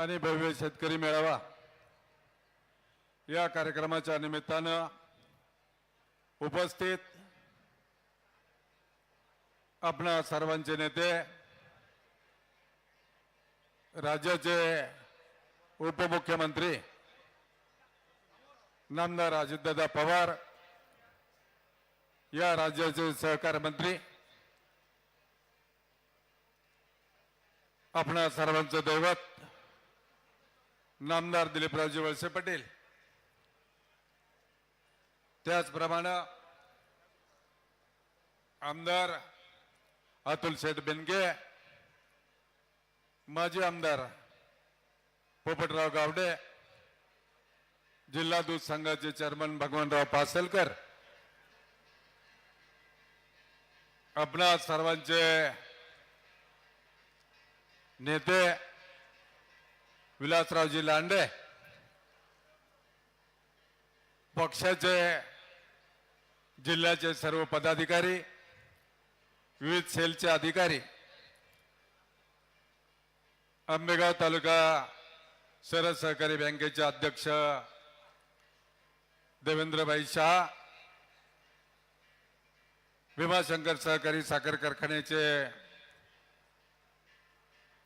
आणि भव्य शेतकरी मेळावा. या कार्यक्रमाच्या निमित्तानं उपस्थित आपणा सर्वांचे नेते राज्याचे उपमुख्यमंत्री नामदार अजितदादा पवार या राज्याचे सहकार मंत्री आपणा सर्वांचं दैवत नामदार दिलीपरावजी वळसे पटेल. त्याचप्रमाणे आमदार अतुल शेठ बेनगे माजी आमदार पोपटराव गावडे जिल्हा दूध संघाचे चेअरमन भगवानराव पासलकर आपणा सर्वांचे नेते विलासरावजी लांडे. पक्षाचे जिल्ह्याचे सर्व पदाधिकारी विविध सेलचे अधिकारी आंबेगाव तालुका शहर सहकारी बँकेचे अध्यक्ष देवेंद्रभाई शहा भीमाशंकर सहकारी साखर कारखान्याचे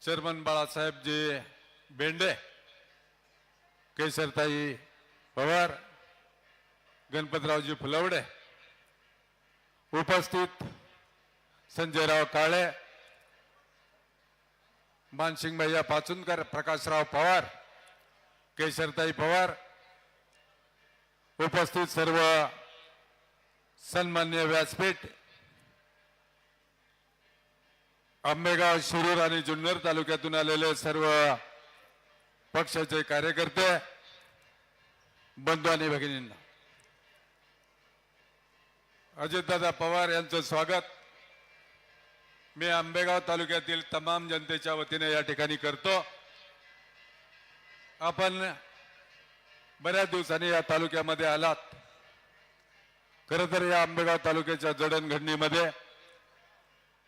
चेअरमन बाळासाहेबजी बेंडे केसरताई पवार गणपतरावजी फुलवडे उपस्थित संजयराव काळे मानसिंग भैया पाचुनकर प्रकाशराव पवार केशरताई पवार उपस्थित सर्व सन्मान्य व्यासपीठ आंबेगाव शिरूर आणि जुन्नर तालुक्यातून आलेले सर्व पक्षाचे कार्यकर्ते बंधू आणि भगिनींना. अजितदादा पवार यांचं स्वागत. मी आंबेगाव तालुक्यातील तमाम जनतेच्या वतीने या ठिकाणी करतो. आपण बऱ्याच दिवसांनी या तालुक्यामध्ये आलात. खर तर या आंबेगाव तालुक्याच्या जडणघडणीमध्ये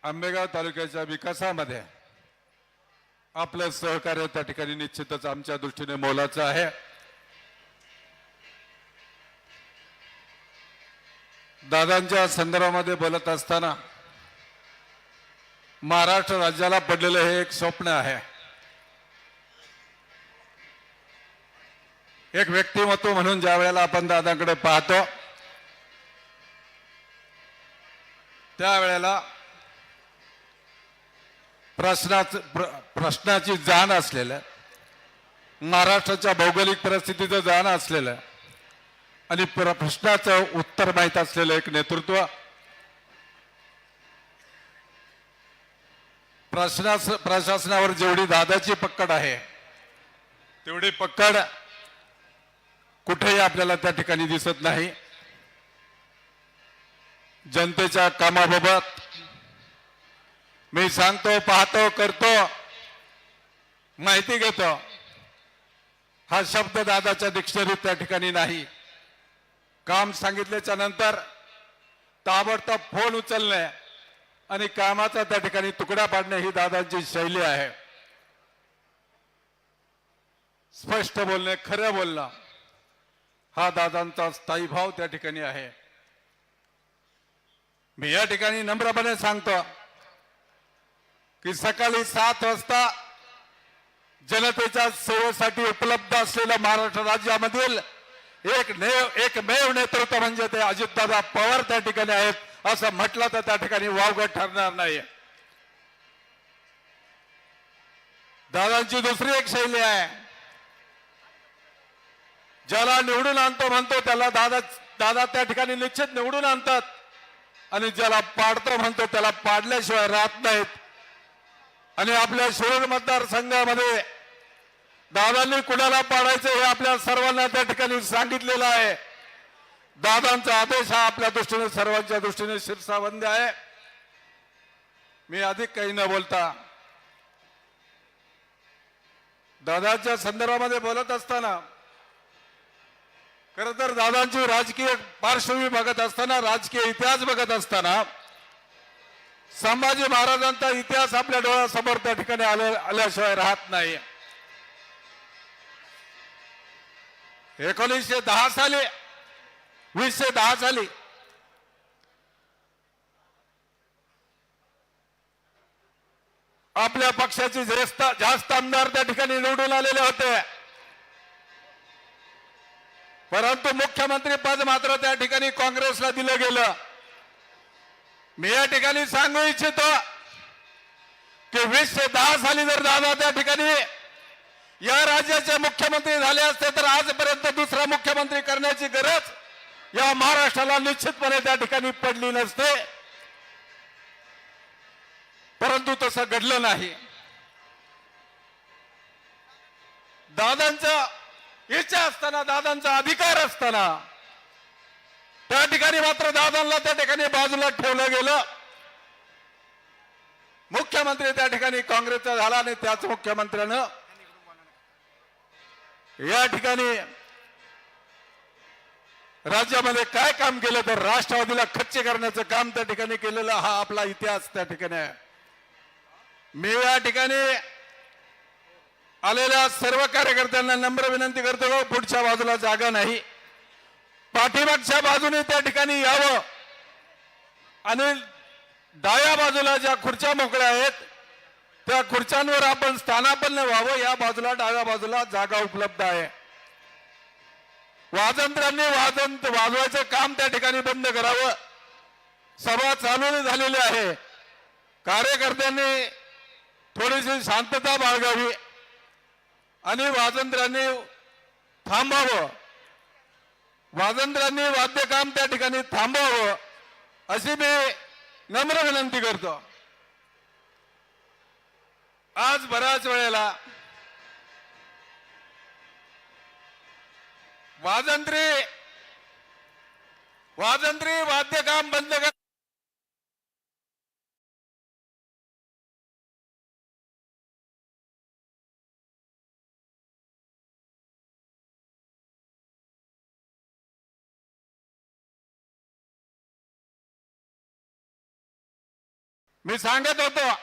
आंबेगाव तालुक्याच्या विकासामध्ये आपलं सहकार्य त्या ठिकाणी निश्चितच आमच्या दृष्टीने मोलाचं आहे. दादांच्या संदर्भामध्ये बोलत असताना महाराष्ट्र राज्याला पडलेलं हे एक स्वप्न आहे. एक व्यक्तिमत्व म्हणून ज्या वेळेला आपण दादांकडे पाहतो त्यावेळेला प्रश्नाचं प्र- प्रश्नाची जाण असलेलं महाराष्ट्राच्या भौगोलिक परिस्थितीचं जाण असलेलं आणि प्र- प्रश्नाचं उत्तर माहीत असलेलं एक नेतृत्व. प्रशास प्रशासनावर जेवढी दादाची पक्कड आहे तेवढी पक्कड कुठेही आपल्याला त्या ठिकाणी दिसत नाही. जनतेच्या कामाबाबत मी सांगतो पाहतो करतो. माहिती घेतो. हा शब्द दादाच्या डिक्शनरीत त्या ठिकाणी नाही. काम सांगितल्याच्या नंतर ताबडतोब फोन उचलणे आणि कामाचा त्या ठिकाणी तुकडा पाडणे ही दादांची शैली आहे. स्पष्ट बोलणे खरं बोलणं हा दादांचा स्थायी भाव त्या ठिकाणी आहे. मी या ठिकाणी नम्रपणे सांगतो की सकाळी सात वाजता जनतेच्या सेवेसाठी उपलब्ध असलेल्या महाराष्ट्र राज्यामधील एक नेव एकमेव नेतृत्व म्हणजे ते अजितदादा पवार त्या ठिकाणी आहेत असं म्हटलं तर त्या ठिकाणी वावगं ठरणार नाही. दादांची दुसरी एक शैली आहे. ज्याला निवडून आणतो म्हणतो त्याला दादा दादा त्या ठिकाणी निश्चित निवडून आणतात. आणि ज्याला पाडतो म्हणतो त्याला पाडल्याशिवाय राहत नाहीत. आणि आपल्या शिरूर मतदारसंघामध्ये दादांनी कुणाला पाडायचं हे आपल्या सर्वांना त्या ठिकाणी सांगितलेलं आहे. दादांचा आदेश हा आपल्या दृष्टीने सर्वांच्या दृष्टीने शिरसावंद आहे. मी अधिक काही न बोलता दादाच्या संदर्भामध्ये बोलत असताना खर तर दादांची राजकीय पार्श्वभूमी बघत असताना राजकीय इतिहास बघत असताना संभाजी महाराजांचा इतिहास आपल्या डोळ्यासमोर त्या ठिकाणी आल्या आल्याशिवाय राहत नाही. एकोणीसशे दहा साली वीसशे दहा साली आपल्या पक्षाचे जास्त जास्त आमदार त्या ठिकाणी निवडून आलेले होते. परंतु मुख्यमंत्री पद मात्र त्या ठिकाणी काँग्रेसला दिलं गेलं. मी या ठिकाणी सांगू इच्छितो की वीसशे दहा साली जर दादा त्या ठिकाणी या राज्याचे मुख्यमंत्री झाले असते तर आजपर्यंत दुसरा मुख्यमंत्री करण्याची गरज या महाराष्ट्राला निश्चितपणे त्या ठिकाणी पडली नसते. परंतु तसं घडलं नाही. दादांचा इच्छा असताना दादांचा अधिकार असताना त्या ठिकाणी मात्र दादांना त्या ठिकाणी बाजूला ठेवलं गेलं. मुख्यमंत्री त्या ठिकाणी काँग्रेसचा झाला आणि त्याच मुख्यमंत्र्यानं या ठिकाणी राज्यामध्ये काय काम केलं तर राष्ट्रवादीला खच्चे करण्याचं काम त्या ठिकाणी केलेलं हा आपला इतिहास त्या ठिकाणी आहे. मी या ठिकाणी आलेल्या सर्व कार्यकर्त्यांना नम्र विनंती करतो पुढच्या बाजूला जागा नाही. पाठीमागच्या बाजूने त्या ठिकाणी यावं. आणि डाव्या बाजूला ज्या खुर्च्या मोकळ्या आहेत त्या खुर्च्यांवर आपण स्थानापन्न व्हावं या बाजूला डाव्या बाजूला जागा उपलब्ध आहे. वाजंत्र्यांनी वाजंत वाजवायचं काम त्या ठिकाणी बंद करावं. सभा चालू झालेली आहे. कार्यकर्त्यांनी थोडीशी शांतता बाळगावी आणि वाजंत्र्यांनी थांबावं. वाजंत्र्यांनी वाद्यकाम त्या ठिकाणी थांबावं अशी मी नम्र विनंती करतो. आज बऱ्याच वेळेला वाजंत्री वाजंत्री वाद्यकाम बंद कर मी सांगत होतो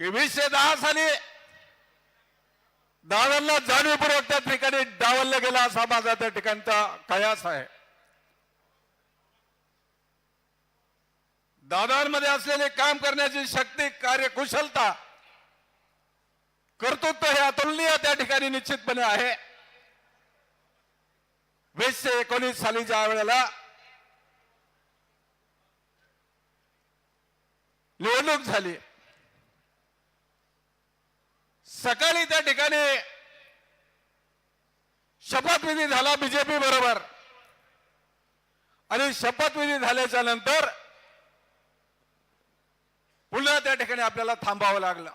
की वीसशे दहा साली दादांना जाणीवपूर्वक त्या ठिकाणी डावलला गेला असा माझा त्या ठिकाणचा कयास आहे. दादांमध्ये असलेले काम करण्याची शक्ती कार्यकुशलता कर्तृत्व हे अतुलनीय त्या ठिकाणी निश्चितपणे आहे. वीसशे एकोणीस साली ज्या वेळेला निवडणूक झाली. सकाळी त्या ठिकाणी शपथविधी झाला बीजेपी बरोबर. आणि शपथविधी झाल्याच्यानंतर पुन्हा त्या ठिकाणी आपल्याला थांबावं लागलं.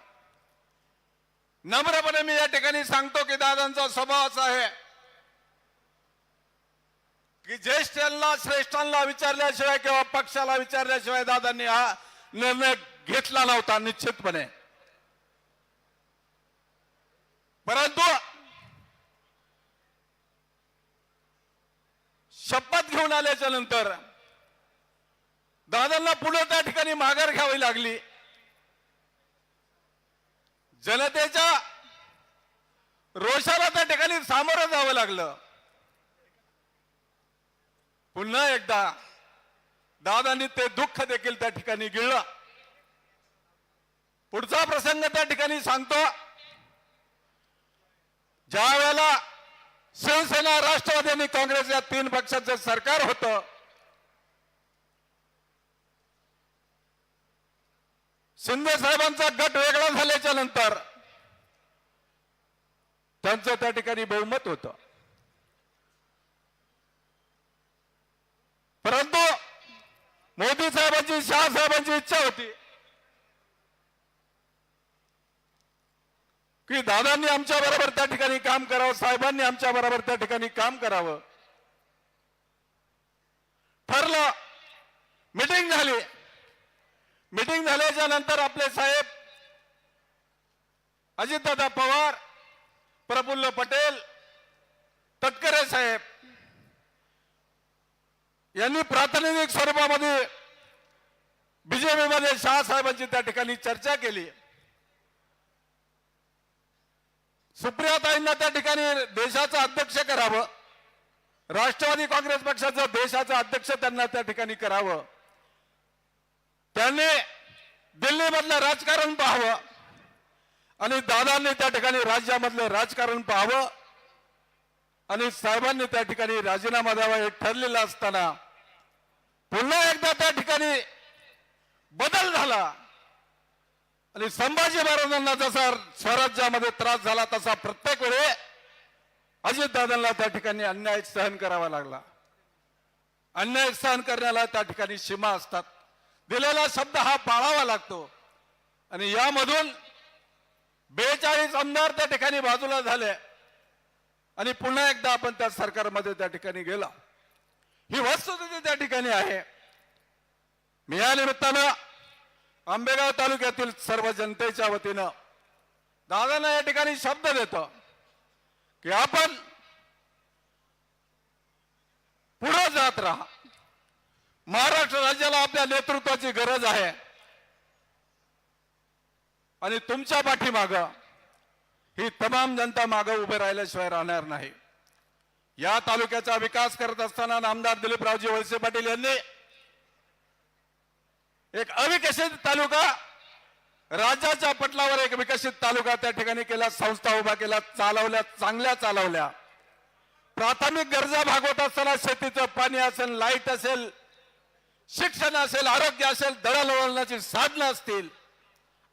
नम्रपणे मी या ठिकाणी सांगतो की दादांचा स्वभाव असा आहे की ज्येष्ठांना श्रेष्ठांना विचारल्याशिवाय किंवा पक्षाला विचारल्याशिवाय दादांनी हा निर्णय घेतला नव्हता निश्चितपणे. परंतु शपथ घेऊन आल्याच्यानंतर दादांना पुढे त्या ठिकाणी माघार घ्यावी लागली. जनतेच्या रोषाला त्या ठिकाणी सामोरं जावं लागलं. पुन्हा एकदा दादांनी ते दुःख देखील त्या ठिकाणी गिळलं. पुढचा प्रसंग त्या ठिकाणी सांगतो. ज्या वेळेला शिवसेना राष्ट्रवादी आणि काँग्रेस या तीन पक्षाचं सरकार होतं शिंदे साहेबांचा गट वेगळा झाल्याच्यानंतर त्यांचं त्या ठिकाणी बहुमत होतं परंतु मोदी साहेबांची शाह साहेबांची इच्छा होती की दादांनी आमच्या बरोबर त्या ठिकाणी काम करावं साहेबांनी आमच्या बरोबर त्या ठिकाणी काम करावं. ठरलं. मिटिंग झाली. मिटिंग झाल्याच्यानंतर आपले साहेब अजितदादा पवार प्रफुल्ल पटेल तटकरे साहेब यांनी प्रातिनिधिक स्वरूपामध्ये बीजेपीमध्ये साहेबांची त्या ठिकाणी चर्चा केली. सुप्रियाताईंना त्या ठिकाणी देशाचं अध्यक्ष करावं राष्ट्रवादी काँग्रेस पक्षाचं देशाचं अध्यक्ष त्यांना त्या ठिकाणी करावं त्यांनी दिल्लीमधलं राजकारण पाहावं आणि दादांनी त्या ठिकाणी राज्यामधलं राजकारण पाहावं. आणि साहेबांनी त्या ठिकाणी राजीनामा द्यावा हे ठरलेलं असताना पुन्हा एकदा त्या ठिकाणी बदल झाला. आणि संभाजी महाराजांना जसा स्वराज्यामध्ये त्रास झाला तसा प्रत्येक वेळे अजितदादांना त्या ठिकाणी अन्याय सहन करावा लागला. अन्याय सहन करण्याला त्या ठिकाणी सीमा असतात. दिलेला शब्द हा पाळावा लागतो. आणि यामधून बेचाळीस आमदार त्या ठिकाणी बाजूला झाले. आणि पुन्हा एकदा आपण त्या सरकारमध्ये त्या ठिकाणी गेला. ही वस्तुस्थिती त्या ठिकाणी आहे. मी या निमित्तानं आंबेगाव तालुक्यातील सर्व जनतेच्या वतीनं दादांना या ठिकाणी शब्द देतो की आपण पुढे जात राहा. महाराष्ट्र राज्याला आपल्या नेतृत्वाची गरज आहे. आणि तुमच्या पाठीमागं ही तमाम जनता मागं उभे राहिल्याशिवाय राहणार नाही. या तालुक्याचा विकास करत असताना नामदार दिलीपरावजी वळसे पाटील यांनी एक अविकसित तालुका राज्याच्या पटलावर एक विकसित तालुका त्या ठिकाणी केला संस्था उभा केला चालवल्या चांगल्या चालवल्या. प्राथमिक गरजा भागवत असताना शेतीचं पाणी असेल लाइट असेल शिक्षण असेल आरोग्य असेल दळणवळणाची साधनं असतील.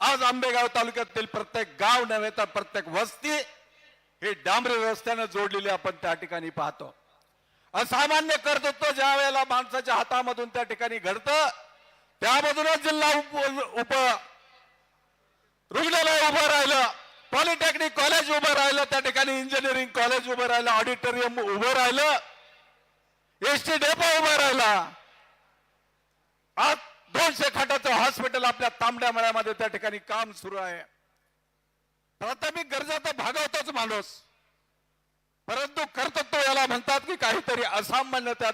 आज आंबेगाव तालुक्यातील प्रत्येक गाव नव्हे तर प्रत्येक वस्ती ही डांबरी रस्त्यानं जोडलेली आपण त्या ठिकाणी पाहतो. असामान्य कर्तृत्व ज्या वेळेला माणसाच्या हातामधून त्या ठिकाणी घडतं त्यामधूनच जिल्हा उप उप रुग्णालय उभं राहिलं पॉलिटेक्निक कॉलेज उभं राहिलं त्या ठिकाणी इंजिनिअरिंग कॉलेज उभं राहिलं ऑडिटोरियम उभं राहिलं. एस टी डेपो उभं राहिला आज दोनशे खाटाचं हॉस्पिटल आपल्या तांबड्या मळ्यामध्ये त्या ठिकाणी काम सुरू आहे. प्राथमिक गरजा तर भागवतोच माणूस. परंतु कर्तृत्व याला म्हणतात की काहीतरी असामान्य त्यात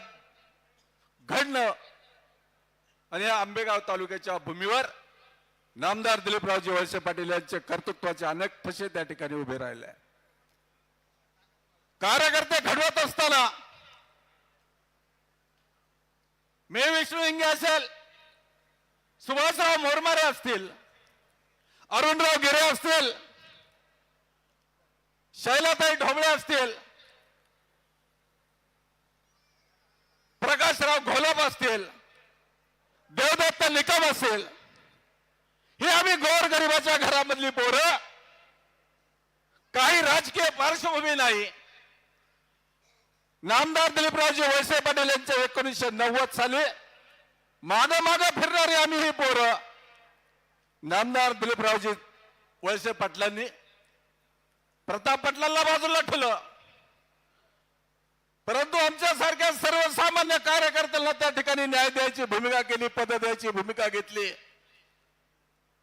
घडणं. आणि या आंबेगाव तालुक्याच्या भूमीवर नामदार दिलीपरावजी वळसे पाटील यांचे कर्तृत्वाचे अनेक ठसे त्या ठिकाणी उभे राहिले. कार्यकर्ते घडवत असताना मे विष्णू इंगे असेल सुभाषराव मोरमारे असतील अरुणराव गिरे असतील शैलाताई ढोबळे असतील प्रकाशराव घोलप असतील देवदत्त निकम असेल ही आम्ही गोर गरिबाच्या घरामधली पोरं. काही राजकीय पार्श्वभूमी नाही. नामदार दिलीपरावजी वळसे पाटील यांच्या एकोणीसशे नव्वद साली माग माग फिरणारे आम्ही हे पोरं. नामदार दिलीपरावजी वळसे पाटलांनी प्रताप पाटलांना बाजूला ठेवलं. परंतु आमच्यासारख्या सर्वसामान्य कार्यकर्त्यांना त्या ठिकाणी न्याय द्यायची भूमिका केली पद द्यायची भूमिका घेतली.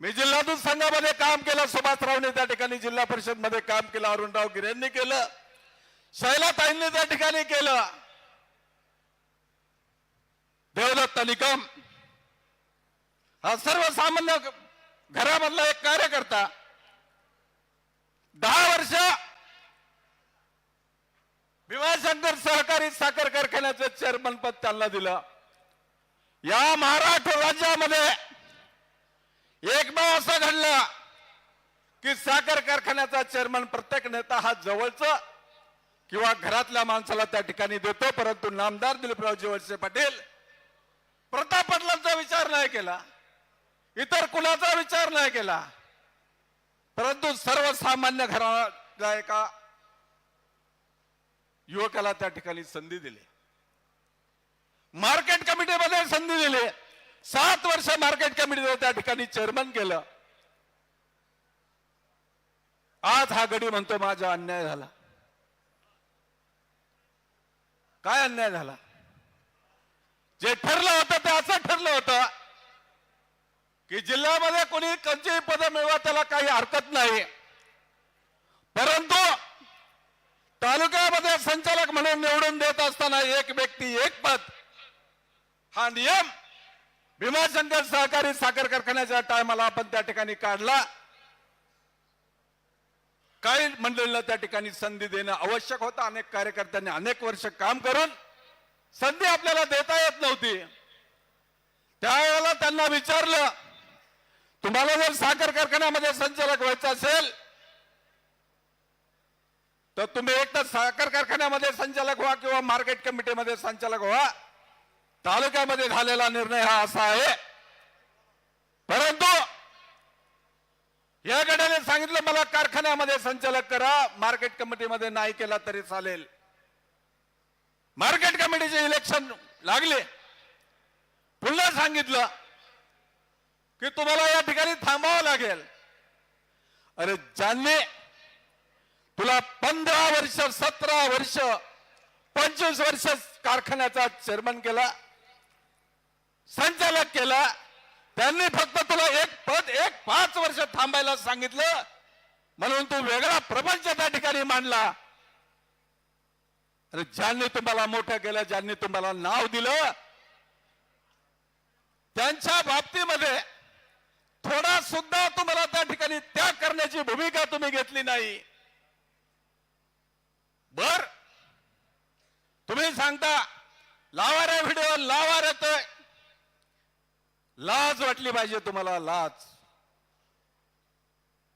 मी जिल्हा दूध संघामध्ये काम केलं सुभाषरावने त्या ठिकाणी जिल्हा परिषदमध्ये काम केलं अरुणराव गिरेंनी केलं शैलाताईंनी त्या ठिकाणी केलं. देवदत्त निकम हा सर्वसामान्य घरामधला एक कार्यकर्ता दहा वर्ष भीमाशंकर सहकारी साखर कारखान्याचं चेअरमन पद त्यांना दिलं. या महाराष्ट्र राज्यामध्ये एकमेव असं घडलं की साखर कारखान्याचा चेअरमन प्रत्येक नेता हा जवळचा किंवा घरातल्या माणसाला त्या ठिकाणी देतो परंतु नामदार दिलीपरावजी वळसे पाटील प्रताप पाटलांचा विचार नाही केला. इतर कुणाचा विचार नाही केला. परंतु सर्वसामान्य घराला एका युवकाला त्या ठिकाणी संधी दिली. मार्केट कमिटीमध्ये संधी दिली. सात वर्ष मार्केट कमिटीवर त्या ठिकाणी चेअरमन केलं. आज हा गडी म्हणतो माझा अन्याय झाला. काय अन्याय झाला? जे ठरलं होतं ते असं ठरलं होतं की जिल्ह्यामध्ये कोणी कोणतीही पद मिळवा त्याला काही हरकत नाही. परंतु तालुक्यामध्ये संचालक म्हणून निवडून देत असताना एक व्यक्ती एक पद हा नियम भीमाशंकर सहकारी साखर कारखान्याच्या टायमाला आपण त्या ठिकाणी काढला. काही मंडळींना त्या ठिकाणी संधी देणं आवश्यक होतं. अनेक कार्यकर्त्यांनी अनेक वर्ष काम करून संधी आपल्याला देता येत नव्हती. त्यावेळेला त्यांना विचारलं तुम्हाला जर साखर कारखान्यामध्ये संचालक व्हायचं असेल तर तुम्ही एक तर साखर कारखान्यामध्ये संचालक व्हा किंवा मार्केट कमिटीमध्ये संचालक व्हा. तालुक्यामध्ये झालेला निर्णय हा असा आहे. परंतु या गटाने सांगितलं मला कारखान्यामध्ये संचालक करा मार्केट कमिटीमध्ये नाही केला तरी चालेल. मार्केट कमिटीचे इलेक्शन लागले. पुन्हा सांगितलं की तुम्हाला या ठिकाणी थांबावं लागेल. अरे ज्यांनी तुला पंधरा वर्ष सतरा वर्ष पंचवीस वर्ष कारखान्याचा चेअरमन केला संचालक केला त्यांनी फक्त तुला एक पद एक पाच वर्ष थांबायला सांगितलं. म्हणून तू वेगळा प्रपंच त्या ठिकाणी मांडला. अरे ज्यांनी तुम्हाला मोठं केलं ज्यांनी तुम्हाला नाव दिलं त्यांच्या बाबतीमध्ये थोडा सुद्धा तुम्हाला त्या ठिकाणी त्याग करण्याची भूमिका तुम्ही घेतली नाही. बर? तुम्ही सांगता लावा रे व्हिडिओ लावा रे ते. लाज वाटली पाहिजे तुम्हाला लाज.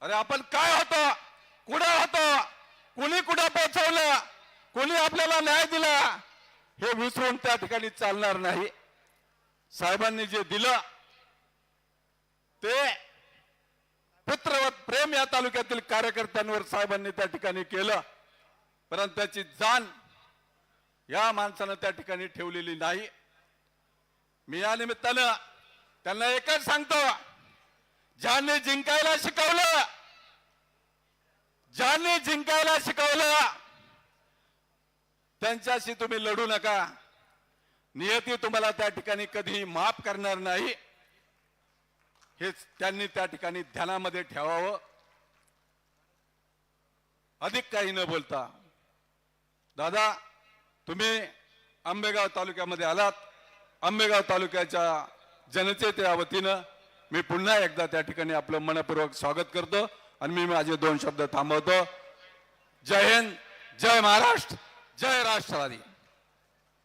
अरे आपण काय होतो? कुठे होतो? कुणी कुठं पोहोचवलं कुणी आपल्याला न्याय दिला? हे विसरून त्या ठिकाणी चालणार नाही. साहेबांनी जे दिलं ते पुत्रवत प्रेम या तालुक्यातील कार्यकर्त्यांवर साहेबांनी त्या ठिकाणी केलं. परंतु त्याची जाण या माणसानं त्या ठिकाणी ठेवलेली नाही. मी या निमित्तानं त्यांना एकच सांगतो ज्यांनी जिंकायला शिकवलं ज्यांनी जिंकायला शिकवलं त्यांच्याशी तुम्ही लढू नका. नियती तुम्हाला त्या ठिकाणी कधी माफ करणार नाही. हेच त्यांनी त्या ठिकाणी ध्यानामध्ये ठेवावं. अधिक काही न बोलता. दादा तुम्ही आंबेगाव तालुक्यामध्ये आलात. आंबेगाव तालुक्याच्या जनतेच्या वतीनं मी पुन्हा एकदा त्या ठिकाणी आपलं मनपूर्वक स्वागत करतो आणि मी माझे दोन शब्द थांबवतो. जय हिंद जय महाराष्ट्र जय राष्ट्रवादी.